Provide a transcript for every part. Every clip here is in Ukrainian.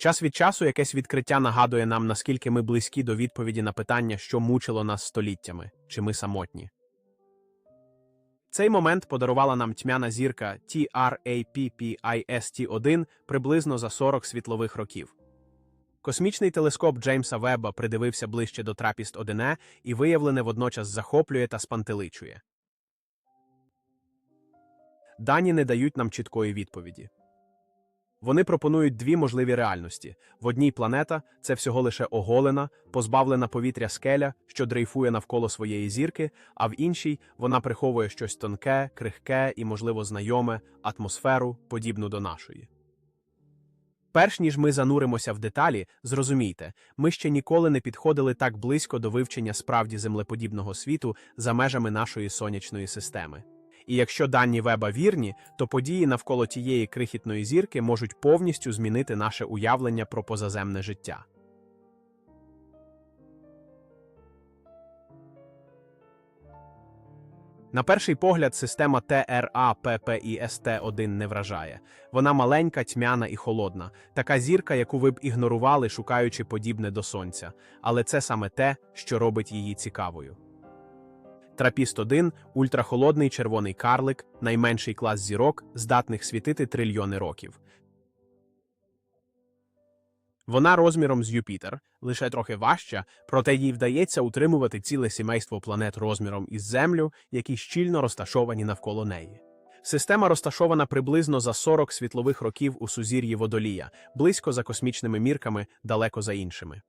Час від часу якесь відкриття нагадує нам, наскільки ми близькі до відповіді на питання, що мучило нас століттями, чи ми самотні. Цей момент подарувала нам тьмяна зірка TRAPPIST-1 приблизно за 40 світлових років. Космічний телескоп Джеймса Веба придивився ближче до трапіст 1 і виявлене водночас захоплює та спантеличує. Дані не дають нам чіткої відповіді. Вони пропонують дві можливі реальності: в одній планета це всього лише оголена, позбавлена повітря скеля, що дрейфує навколо своєї зірки, а в іншій вона приховує щось тонке, крихке і, можливо, знайоме, атмосферу, подібну до нашої. Перш ніж ми зануримося в деталі, зрозумійте, ми ще ніколи не підходили так близько до вивчення справді землеподібного світу за межами нашої сонячної системи. І якщо дані Веба вірні, то події навколо тієї крихітної зірки можуть повністю змінити наше уявлення про позаземне життя. На перший погляд, система ТРА-ППІСТ-1 не вражає. Вона маленька, тьмяна і холодна, така зірка, яку ви б ігнорували, шукаючи подібне до сонця. Але це саме те, що робить її цікавою. Трапіст 1 ультрахолодний червоний карлик, найменший клас зірок, здатних світити трильйони років. Вона розміром з Юпітер, лише трохи важча, проте їй вдається утримувати ціле сімейство планет розміром із Землю, які щільно розташовані навколо неї. Система розташована приблизно за 40 світлових років у сузір'ї Водолія, близько за космічними мірками, далеко за іншими.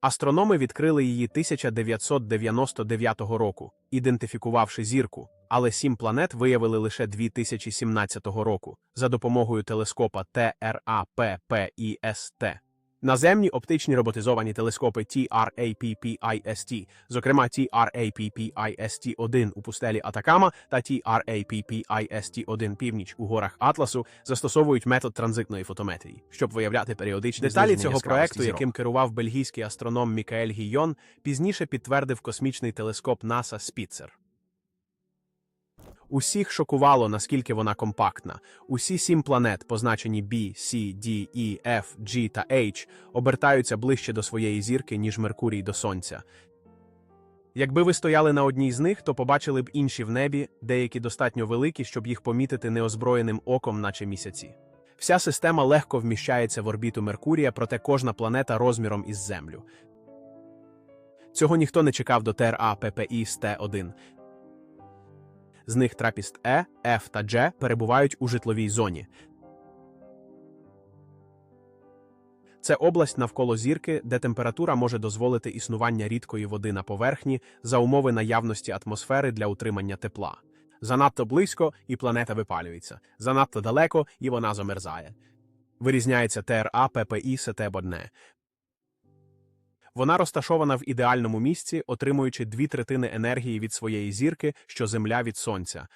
Астрономи відкрили її 1999 року, ідентифікувавши зірку, але сім планет виявили лише 2017 року за допомогою телескопа ТРАППІСТ. Наземні оптичні роботизовані телескопи TRAPPIST, зокрема TRAPPIST-1 у пустелі Атакама та TRAPPIST-1 північ у горах Атласу, застосовують метод транзитної фотометрії, щоб виявляти періодичні деталі цього проекту, яким керував бельгійський астроном Мікаель Гійон, пізніше підтвердив космічний телескоп НАСА Спіцер. Усіх шокувало, наскільки вона компактна. Усі сім планет, позначені B, C, D, E, F, G та H, обертаються ближче до своєї зірки, ніж Меркурій до Сонця. Якби ви стояли на одній з них, то побачили б інші в небі, деякі достатньо великі, щоб їх помітити неозброєним оком, наче місяці. Вся система легко вміщається в орбіту Меркурія, проте кожна планета розміром із Землю. Цього ніхто не чекав до ТРА ППІ СТ-1. З них трапіст Е, Ф та Дж перебувають у житловій зоні. Це область навколо зірки, де температура може дозволити існування рідкої води на поверхні за умови наявності атмосфери для утримання тепла. Занадто близько і планета випалюється, занадто далеко і вона замерзає. Вирізняється ТРА ППІ СТ-1. Вона розташована в ідеальному місці, отримуючи дві третини енергії від своєї зірки, що Земля від Сонця.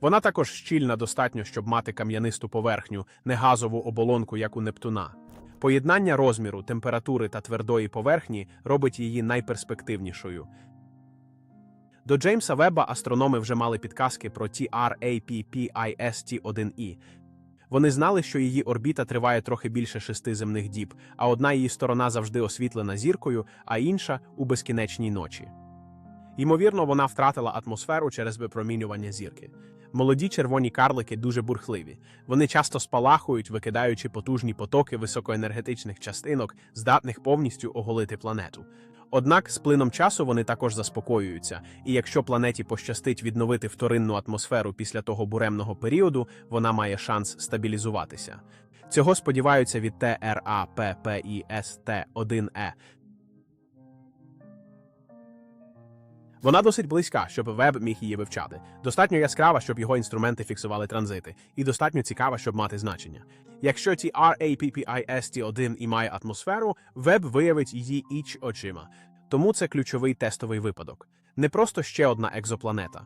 Вона також щільна достатньо, щоб мати кам'янисту поверхню, не газову оболонку, як у Нептуна. Поєднання розміру, температури та твердої поверхні робить її найперспективнішою. До Джеймса Веба астрономи вже мали підказки про TRAPPIST-1E. Вони знали, що її орбіта триває трохи більше шести земних діб, а одна її сторона завжди освітлена зіркою, а інша у безкінечній ночі. Ймовірно, вона втратила атмосферу через випромінювання зірки. Молоді червоні карлики дуже бурхливі. Вони часто спалахують, викидаючи потужні потоки високоенергетичних частинок, здатних повністю оголити планету. Однак з плином часу вони також заспокоюються, і якщо планеті пощастить відновити вторинну атмосферу після того буремного періоду, вона має шанс стабілізуватися. Цього сподіваються від ТРАППІСТ-1Е. Вона досить близька, щоб веб міг її вивчати. Достатньо яскрава, щоб його інструменти фіксували транзити, і достатньо цікава, щоб мати значення. Якщо TRAPPIST-1 і має атмосферу, веб виявить її іч очима. Тому це ключовий тестовий випадок. Не просто ще одна екзопланета.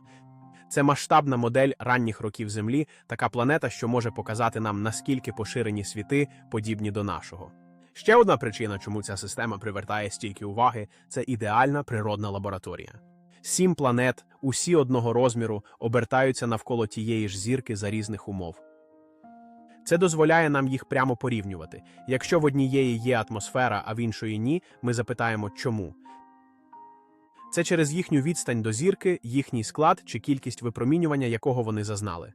Це масштабна модель ранніх років Землі, така планета, що може показати нам, наскільки поширені світи подібні до нашого. Ще одна причина, чому ця система привертає стільки уваги, це ідеальна природна лабораторія. Сім планет, усі одного розміру, обертаються навколо тієї ж зірки за різних умов. Це дозволяє нам їх прямо порівнювати. Якщо в однієї є атмосфера, а в іншої ні, ми запитаємо, чому. Це через їхню відстань до зірки, їхній склад чи кількість випромінювання, якого вони зазнали.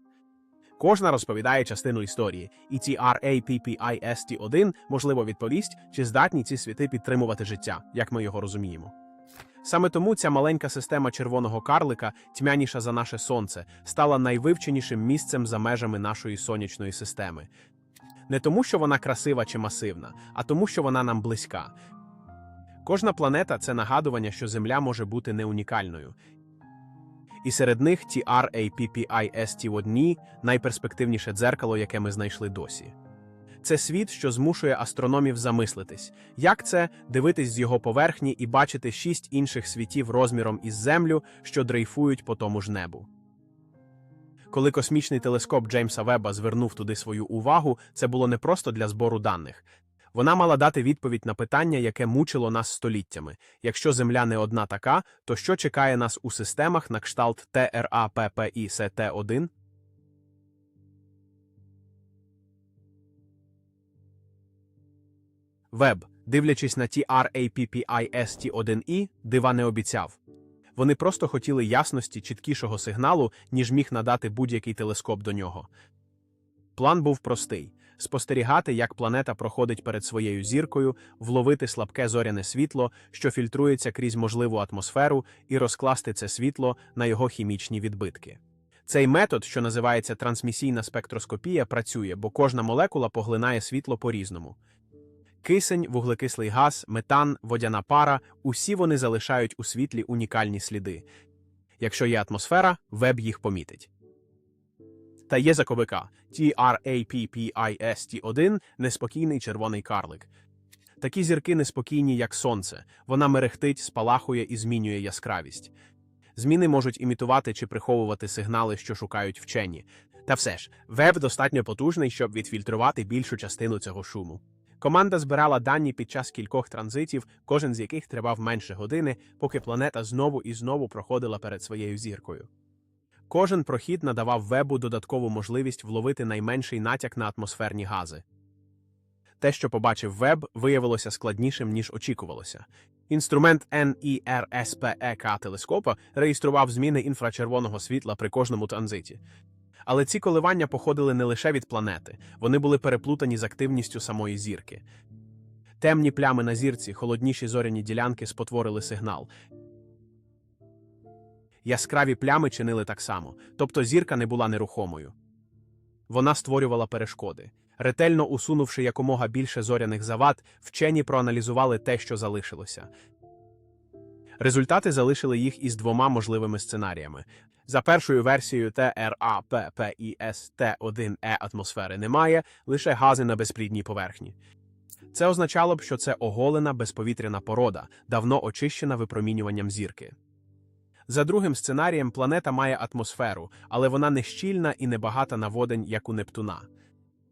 Кожна розповідає частину історії, і ці RAPPIST1 можливо відповість, чи здатні ці світи підтримувати життя, як ми його розуміємо. Саме тому ця маленька система червоного карлика, тьмяніша за наше сонце, стала найвивченішим місцем за межами нашої сонячної системи. Не тому, що вона красива чи масивна, а тому, що вона нам близька. Кожна планета це нагадування, що Земля може бути не унікальною. І серед них ті RAPPIST1 – найперспективніше дзеркало, яке ми знайшли досі. Це світ, що змушує астрономів замислитись, як це дивитись з його поверхні і бачити шість інших світів розміром із Землю, що дрейфують по тому ж небу. Коли космічний телескоп Джеймса Веба звернув туди свою увагу, це було не просто для збору даних. Вона мала дати відповідь на питання, яке мучило нас століттями. Якщо Земля не одна така, то що чекає нас у системах на кшталт ТРАППІСТ-1? Веб, дивлячись на ті RAPPIST1E, дива не обіцяв. Вони просто хотіли ясності чіткішого сигналу, ніж міг надати будь-який телескоп до нього. План був простий спостерігати, як планета проходить перед своєю зіркою, вловити слабке зоряне світло, що фільтрується крізь можливу атмосферу, і розкласти це світло на його хімічні відбитки. Цей метод, що називається трансмісійна спектроскопія, працює, бо кожна молекула поглинає світло по-різному. Кисень, вуглекислий газ, метан, водяна пара усі вони залишають у світлі унікальні сліди. Якщо є атмосфера, веб їх помітить. Та є заковика TRAPPIST1 неспокійний червоний карлик. Такі зірки неспокійні, як сонце. Вона мерехтить, спалахує і змінює яскравість. Зміни можуть імітувати чи приховувати сигнали, що шукають вчені. Та все ж, веб достатньо потужний, щоб відфільтрувати більшу частину цього шуму. Команда збирала дані під час кількох транзитів, кожен з яких тривав менше години, поки планета знову і знову проходила перед своєю зіркою. Кожен прохід надавав вебу додаткову можливість вловити найменший натяк на атмосферні гази. Те, що побачив веб, виявилося складнішим, ніж очікувалося. Інструмент NIRSPEK телескопа реєстрував зміни інфрачервоного світла при кожному транзиті. Але ці коливання походили не лише від планети, вони були переплутані з активністю самої зірки. Темні плями на зірці, холодніші зоряні ділянки спотворили сигнал. Яскраві плями чинили так само, тобто зірка не була нерухомою. Вона створювала перешкоди. Ретельно усунувши якомога більше зоряних завад, вчені проаналізували те, що залишилося. Результати залишили їх із двома можливими сценаріями. За першою версією ТРАППІСТ1Е атмосфери немає, лише гази на безплідній поверхні. Це означало б, що це оголена безповітряна порода, давно очищена випромінюванням зірки. За другим сценарієм, планета має атмосферу, але вона не щільна і не багата на водень, як у Нептуна.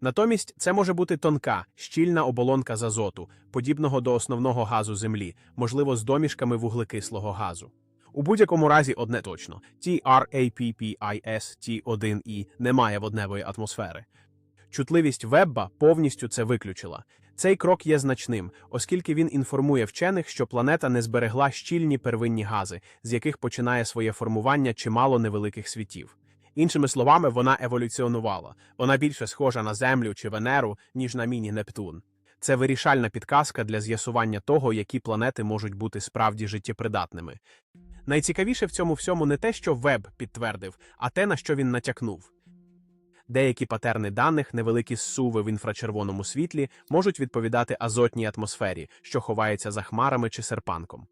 Натомість це може бути тонка, щільна оболонка з азоту, подібного до основного газу Землі, можливо, з домішками вуглекислого газу. У будь-якому разі одне точно: TRAPPIST1E не має водневої атмосфери. Чутливість Вебба повністю це виключила. Цей крок є значним, оскільки він інформує вчених, що планета не зберегла щільні первинні гази, з яких починає своє формування чимало невеликих світів. Іншими словами, вона еволюціонувала, вона більше схожа на Землю чи Венеру, ніж на міні-Нептун. Це вирішальна підказка для з'ясування того, які планети можуть бути справді життєпридатними. Найцікавіше в цьому всьому не те, що Веб підтвердив, а те, на що він натякнув. Деякі патерни даних, невеликі зсуви в інфрачервоному світлі, можуть відповідати азотній атмосфері, що ховається за хмарами чи серпанком.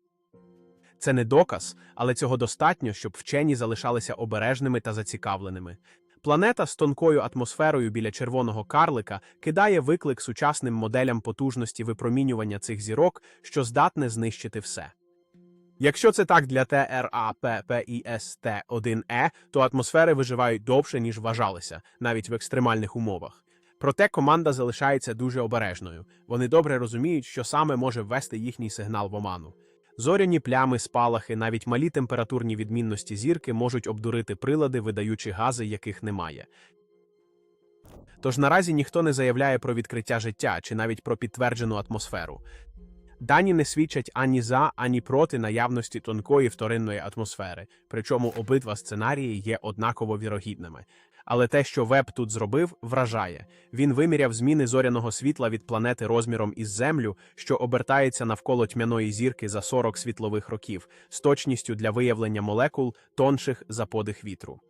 Це не доказ, але цього достатньо, щоб вчені залишалися обережними та зацікавленими. Планета з тонкою атмосферою біля червоного карлика кидає виклик сучасним моделям потужності випромінювання цих зірок, що здатне знищити все. Якщо це так для ТРАППІСТ1Е, то атмосфери виживають довше, ніж вважалося, навіть в екстремальних умовах. Проте команда залишається дуже обережною. Вони добре розуміють, що саме може ввести їхній сигнал в оману. Зоряні плями, спалахи, навіть малі температурні відмінності зірки можуть обдурити прилади, видаючи гази, яких немає. Тож наразі ніхто не заявляє про відкриття життя чи навіть про підтверджену атмосферу. Дані не свідчать ані за, ані проти наявності тонкої вторинної атмосфери, причому обидва сценарії є однаково вірогідними. Але те, що Веб тут зробив, вражає. Він виміряв зміни зоряного світла від планети розміром із Землю, що обертається навколо тьмяної зірки за 40 світлових років, з точністю для виявлення молекул тонших за подих вітру.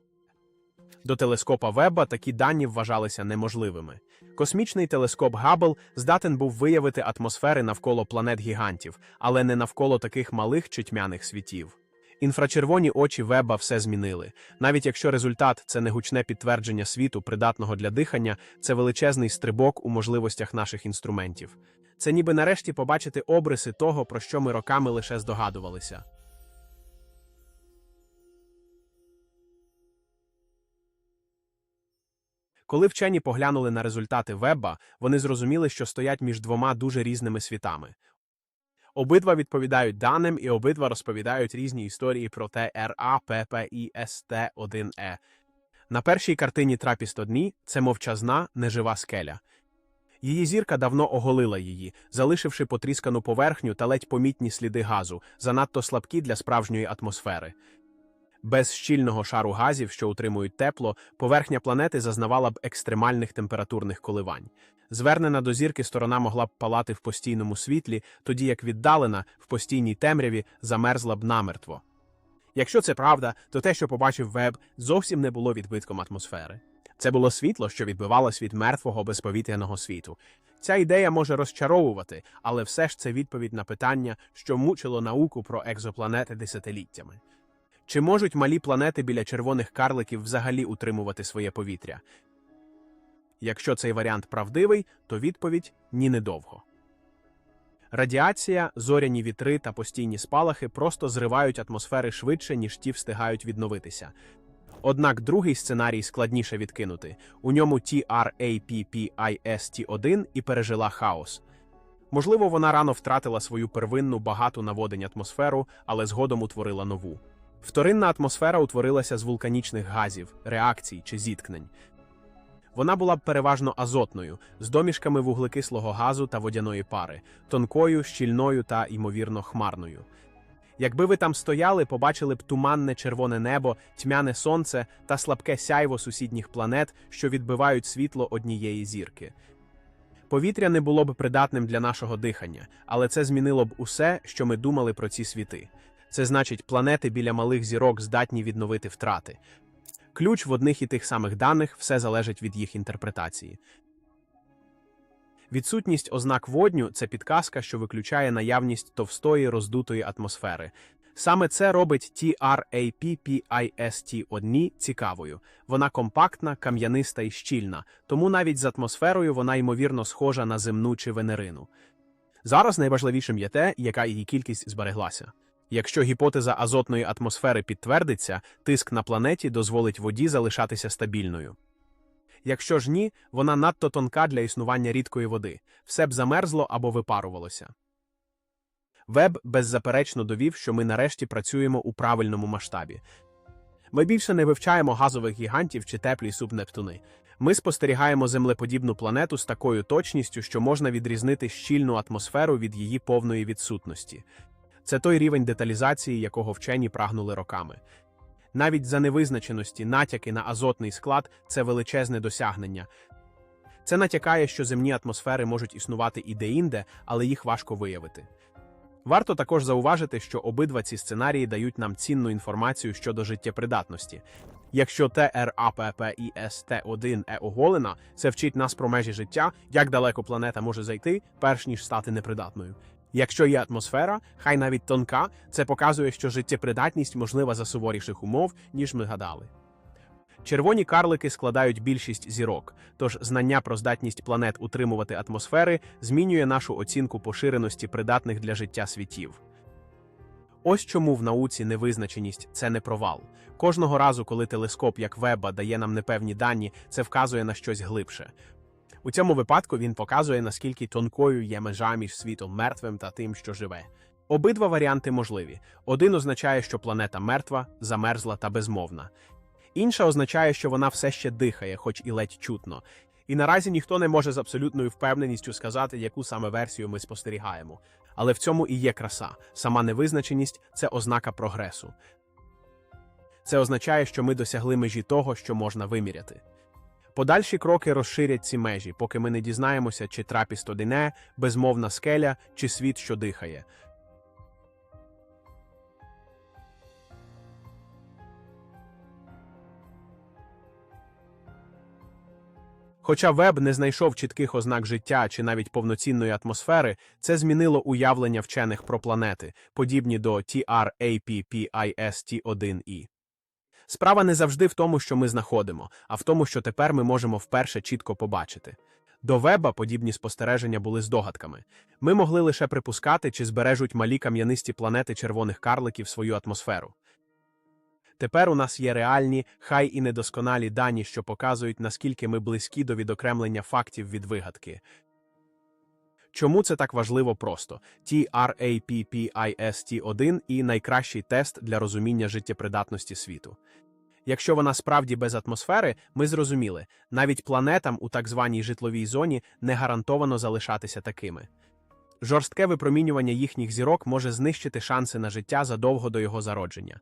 До телескопа Вебба такі дані вважалися неможливими. Космічний телескоп Габбл здатен був виявити атмосфери навколо планет гігантів, але не навколо таких малих чи тьмяних світів. Інфрачервоні очі Веба все змінили. Навіть якщо результат це не гучне підтвердження світу, придатного для дихання, це величезний стрибок у можливостях наших інструментів. Це ніби нарешті побачити обриси того, про що ми роками лише здогадувалися. Коли вчені поглянули на результати Вебба, вони зрозуміли, що стоять між двома дуже різними світами. Обидва відповідають даним, і обидва розповідають різні історії про ТРА, ПП і СТ1Е. На першій картині трапіст одні це мовчазна, нежива скеля. Її зірка давно оголила її, залишивши потріскану поверхню та ледь помітні сліди газу, занадто слабкі для справжньої атмосфери. Без щільного шару газів, що утримують тепло, поверхня планети зазнавала б екстремальних температурних коливань. Звернена до зірки сторона могла б палати в постійному світлі, тоді як віддалена в постійній темряві замерзла б намертво. Якщо це правда, то те, що побачив Веб, зовсім не було відбитком атмосфери. Це було світло, що відбивалось від мертвого безповітряного світу. Ця ідея може розчаровувати, але все ж це відповідь на питання, що мучило науку про екзопланети десятиліттями. Чи можуть малі планети біля червоних карликів взагалі утримувати своє повітря? Якщо цей варіант правдивий, то відповідь ні недовго. Радіація, зоряні вітри та постійні спалахи просто зривають атмосфери швидше, ніж ті встигають відновитися. Однак другий сценарій складніше відкинути. У ньому TRAPPIST-1 і пережила хаос. Можливо, вона рано втратила свою первинну багату на водень атмосферу, але згодом утворила нову. Вторинна атмосфера утворилася з вулканічних газів, реакцій чи зіткнень. Вона була б переважно азотною, з домішками вуглекислого газу та водяної пари, тонкою, щільною та, ймовірно, хмарною. Якби ви там стояли, побачили б туманне червоне небо, тьмяне сонце та слабке сяйво сусідніх планет, що відбивають світло однієї зірки. Повітря не було б придатним для нашого дихання, але це змінило б усе, що ми думали про ці світи. Це значить, планети біля малих зірок здатні відновити втрати. Ключ в одних і тих самих даних все залежить від їх інтерпретації. Відсутність ознак водню це підказка, що виключає наявність товстої роздутої атмосфери. Саме це робить TRAPPIST-1 цікавою. Вона компактна, кам'яниста і щільна, тому навіть з атмосферою вона ймовірно схожа на земну чи венерину. Зараз найважливішим є те, яка її кількість збереглася. Якщо гіпотеза азотної атмосфери підтвердиться, тиск на планеті дозволить воді залишатися стабільною. Якщо ж ні, вона надто тонка для існування рідкої води, все б замерзло або випарувалося. Веб беззаперечно довів, що ми нарешті працюємо у правильному масштабі. Ми більше не вивчаємо газових гігантів чи теплі субнептуни. Ми спостерігаємо землеподібну планету з такою точністю, що можна відрізнити щільну атмосферу від її повної відсутності. Це той рівень деталізації, якого вчені прагнули роками. Навіть за невизначеності натяки на азотний склад це величезне досягнення. Це натякає, що земні атмосфери можуть існувати і де-інде, але їх важко виявити. Варто також зауважити, що обидва ці сценарії дають нам цінну інформацію щодо життєпридатності. Якщо ТРАППІСТ1 е оголена, це вчить нас про межі життя, як далеко планета може зайти, перш ніж стати непридатною. Якщо є атмосфера, хай навіть тонка, це показує, що життєпридатність можлива за суворіших умов, ніж ми гадали. Червоні карлики складають більшість зірок, тож знання про здатність планет утримувати атмосфери змінює нашу оцінку поширеності придатних для життя світів. Ось чому в науці невизначеність це не провал. Кожного разу, коли телескоп як Веба дає нам непевні дані, це вказує на щось глибше. У цьому випадку він показує, наскільки тонкою є межа між світом мертвим та тим, що живе. Обидва варіанти можливі. Один означає, що планета мертва, замерзла та безмовна. Інша означає, що вона все ще дихає, хоч і ледь чутно. І наразі ніхто не може з абсолютною впевненістю сказати, яку саме версію ми спостерігаємо. Але в цьому і є краса. Сама невизначеність це ознака прогресу. Це означає, що ми досягли межі того, що можна виміряти. Подальші кроки розширять ці межі, поки ми не дізнаємося, чи трапіст одине, безмовна скеля, чи світ, що дихає. Хоча Веб не знайшов чітких ознак життя чи навіть повноцінної атмосфери, це змінило уявлення вчених про планети, подібні до TRAPPIST1E. Справа не завжди в тому, що ми знаходимо, а в тому, що тепер ми можемо вперше чітко побачити. До Веба подібні спостереження були здогадками. Ми могли лише припускати, чи збережуть малі кам'янисті планети червоних карликів свою атмосферу. Тепер у нас є реальні, хай і недосконалі дані, що показують, наскільки ми близькі до відокремлення фактів від вигадки. Чому це так важливо просто? TRAPPIST1 і найкращий тест для розуміння життєпридатності світу. Якщо вона справді без атмосфери, ми зрозуміли, навіть планетам у так званій житловій зоні не гарантовано залишатися такими. Жорстке випромінювання їхніх зірок може знищити шанси на життя задовго до його зародження.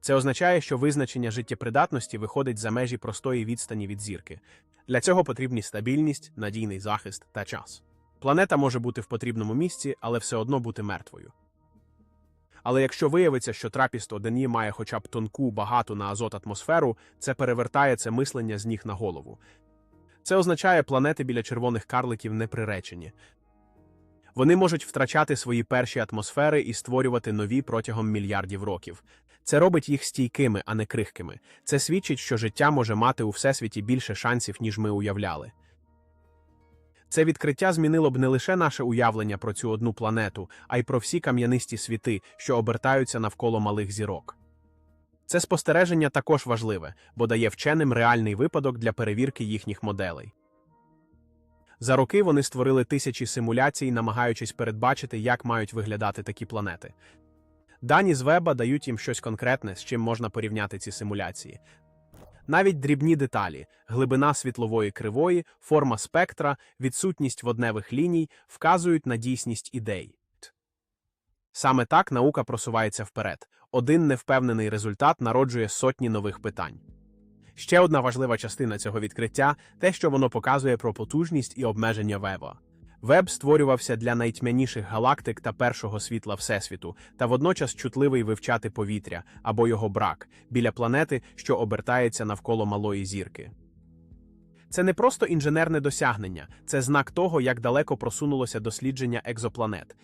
Це означає, що визначення життєпридатності виходить за межі простої відстані від зірки. Для цього потрібні стабільність, надійний захист та час. Планета може бути в потрібному місці, але все одно бути мертвою. Але якщо виявиться, що трапіст одені має хоча б тонку, багату на азот атмосферу, це перевертає це мислення з ніг на голову. Це означає, планети біля червоних карликів не приречені. Вони можуть втрачати свої перші атмосфери і створювати нові протягом мільярдів років. Це робить їх стійкими, а не крихкими. Це свідчить, що життя може мати у всесвіті більше шансів, ніж ми уявляли. Це відкриття змінило б не лише наше уявлення про цю одну планету, а й про всі кам'янисті світи, що обертаються навколо малих зірок. Це спостереження також важливе, бо дає вченим реальний випадок для перевірки їхніх моделей. За роки вони створили тисячі симуляцій, намагаючись передбачити, як мають виглядати такі планети. Дані з веба дають їм щось конкретне, з чим можна порівняти ці симуляції. Навіть дрібні деталі, глибина світлової кривої, форма спектра, відсутність водневих ліній вказують на дійсність ідей. Саме так наука просувається вперед. Один невпевнений результат народжує сотні нових питань. Ще одна важлива частина цього відкриття те, що воно показує про потужність і обмеження веба. Веб створювався для найтьмяніших галактик та першого світла Всесвіту, та водночас чутливий вивчати повітря або його брак біля планети, що обертається навколо малої зірки. Це не просто інженерне досягнення, це знак того, як далеко просунулося дослідження екзопланет.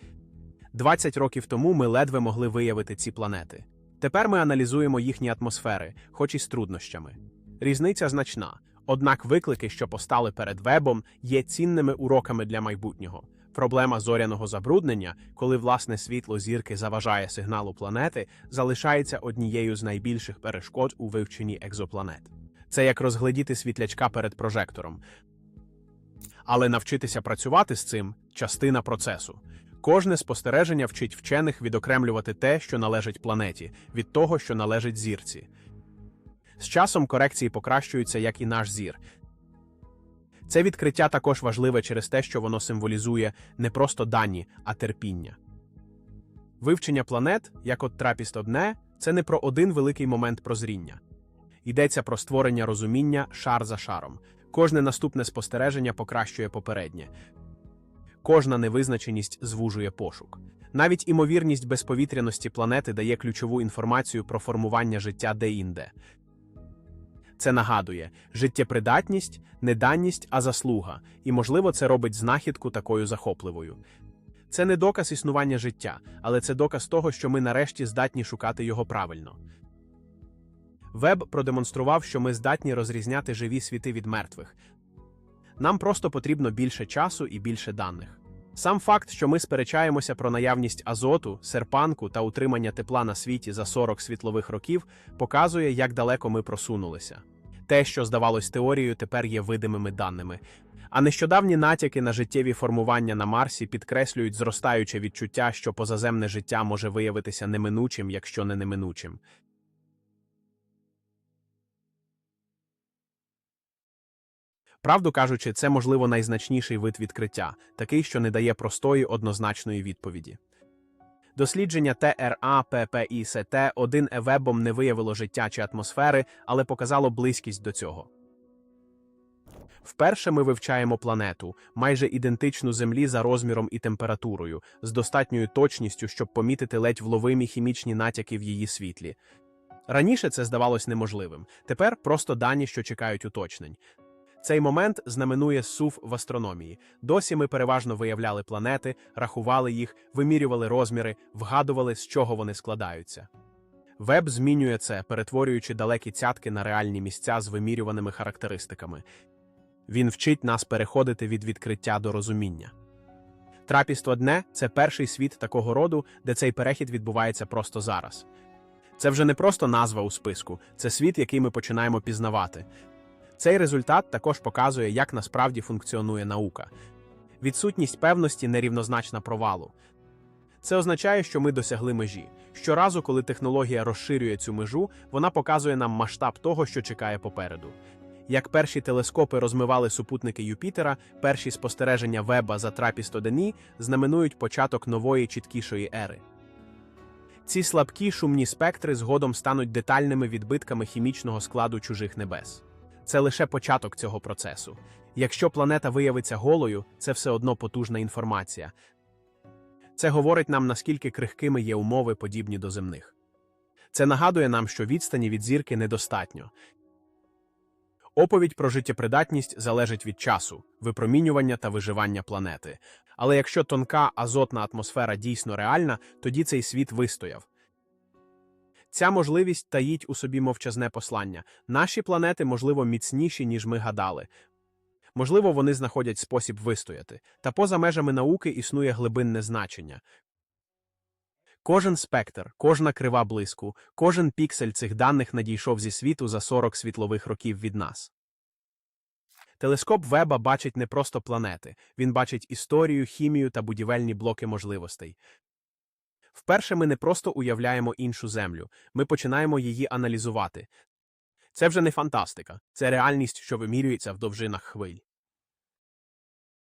20 років тому ми ледве могли виявити ці планети. Тепер ми аналізуємо їхні атмосфери, хоч і з труднощами. Різниця значна. Однак виклики, що постали перед вебом, є цінними уроками для майбутнього. Проблема зоряного забруднення, коли власне світло зірки заважає сигналу планети, залишається однією з найбільших перешкод у вивченні екзопланет. Це як розглядіти світлячка перед прожектором. Але навчитися працювати з цим частина процесу. Кожне спостереження вчить вчених відокремлювати те, що належить планеті, від того, що належить зірці. З часом корекції покращуються, як і наш зір. Це відкриття також важливе через те, що воно символізує не просто дані, а терпіння. Вивчення планет, як от трапіст одне, це не про один великий момент прозріння. Йдеться про створення розуміння шар за шаром. Кожне наступне спостереження покращує попереднє, кожна невизначеність звужує пошук. Навіть імовірність безповітряності планети дає ключову інформацію про формування життя де-інде. Це нагадує життєпридатність, не даність, а заслуга, і, можливо, це робить знахідку такою захопливою. Це не доказ існування життя, але це доказ того, що ми нарешті здатні шукати його правильно. Веб продемонстрував, що ми здатні розрізняти живі світи від мертвих. Нам просто потрібно більше часу і більше даних. Сам факт, що ми сперечаємося про наявність азоту, серпанку та утримання тепла на світі за 40 світлових років, показує, як далеко ми просунулися. Те, що здавалось теорією, тепер є видимими даними. А нещодавні натяки на життєві формування на Марсі підкреслюють зростаюче відчуття, що позаземне життя може виявитися неминучим, якщо не неминучим. Правду кажучи, це, можливо, найзначніший вид відкриття, такий, що не дає простої однозначної відповіді. Дослідження ТРА, ПП і СТ 1 Евебом не виявило життя чи атмосфери, але показало близькість до цього. Вперше ми вивчаємо планету, майже ідентичну Землі за розміром і температурою, з достатньою точністю, щоб помітити ледь вловимі хімічні натяки в її світлі. Раніше це здавалось неможливим, тепер просто дані, що чекають уточнень. Цей момент знаменує сув в астрономії. Досі ми переважно виявляли планети, рахували їх, вимірювали розміри, вгадували, з чого вони складаються. Веб змінює це, перетворюючи далекі цятки на реальні місця з вимірюваними характеристиками. Він вчить нас переходити від відкриття до розуміння. Трапіство дне це перший світ такого роду, де цей перехід відбувається просто зараз. Це вже не просто назва у списку, це світ, який ми починаємо пізнавати. Цей результат також показує, як насправді функціонує наука. Відсутність певності нерівнозначна провалу. Це означає, що ми досягли межі. Щоразу, коли технологія розширює цю межу, вона показує нам масштаб того, що чекає попереду. Як перші телескопи розмивали супутники Юпітера, перші спостереження Веба за трапісто Дені знаменують початок нової чіткішої ери. Ці слабкі шумні спектри згодом стануть детальними відбитками хімічного складу чужих небес. Це лише початок цього процесу. Якщо планета виявиться голою, це все одно потужна інформація. Це говорить нам, наскільки крихкими є умови, подібні до земних. Це нагадує нам, що відстані від зірки недостатньо. Оповідь про життєпридатність залежить від часу, випромінювання та виживання планети. Але якщо тонка азотна атмосфера дійсно реальна, тоді цей світ вистояв. Ця можливість таїть у собі мовчазне послання. Наші планети, можливо, міцніші, ніж ми гадали. Можливо, вони знаходять спосіб вистояти. Та поза межами науки існує глибинне значення. Кожен спектр, кожна крива блиску, кожен піксель цих даних надійшов зі світу за 40 світлових років від нас. Телескоп Веба бачить не просто планети, він бачить історію, хімію та будівельні блоки можливостей. Вперше ми не просто уявляємо іншу землю, ми починаємо її аналізувати. Це вже не фантастика, це реальність, що вимірюється в довжинах хвиль.